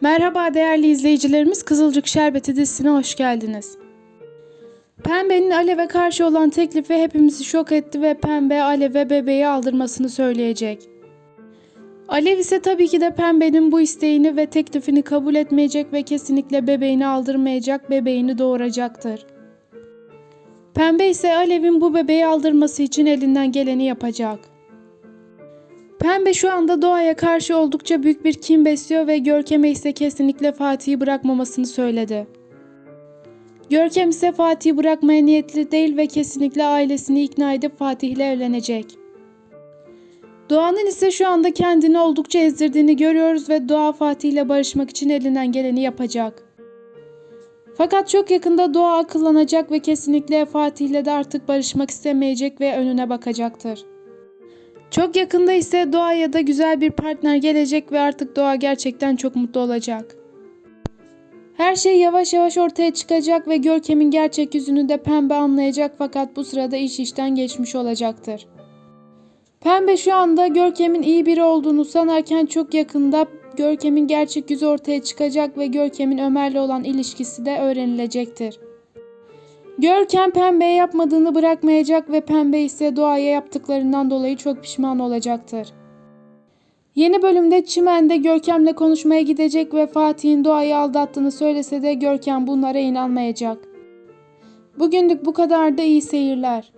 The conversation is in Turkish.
Merhaba değerli izleyicilerimiz Kızılcık Şerbeti dizisine hoş geldiniz. Pembe'nin Alev'e karşı olan teklifi hepimizi şok etti ve Pembe Alev'e bebeği aldırmasını söyleyecek. Alev ise tabii ki de Pembe'nin bu isteğini ve teklifini kabul etmeyecek ve kesinlikle bebeğini aldırmayacak, bebeğini doğuracaktır. Pembe ise Alev'in bu bebeği aldırması için elinden geleni yapacak. Pembe şu anda doğaya karşı oldukça büyük bir kin besliyor ve Görkem'e ise kesinlikle Fatih'i bırakmamasını söyledi. Görkem ise Fatih'i bırakmaya niyetli değil ve kesinlikle ailesini ikna edip Fatih ile evlenecek. Doğan'ın ise şu anda kendini oldukça ezdirdiğini görüyoruz ve Doğa Fatih ile barışmak için elinden geleni yapacak. Fakat çok yakında Doğa akıllanacak ve kesinlikle Fatih ile de artık barışmak istemeyecek ve önüne bakacaktır. Çok yakında ise Doğa'ya da güzel bir partner gelecek ve artık Doğa gerçekten çok mutlu olacak. Her şey yavaş yavaş ortaya çıkacak ve Görkem'in gerçek yüzünü de Pembe anlayacak fakat bu sırada iş işten geçmiş olacaktır. Pembe şu anda Görkem'in iyi biri olduğunu sanarken çok yakında Görkem'in gerçek yüzü ortaya çıkacak ve Görkem'in Ömer'le olan ilişkisi de öğrenilecektir. Görkem Pembe'ye yapmadığını bırakmayacak ve Pembe ise Doğa'ya yaptıklarından dolayı çok pişman olacaktır. Yeni bölümde Çimen'de Görkem'le konuşmaya gidecek ve Fatih'in Doğa'yı aldattığını söylese de Görkem bunlara inanmayacak. Bugünlük bu kadar da iyi seyirler.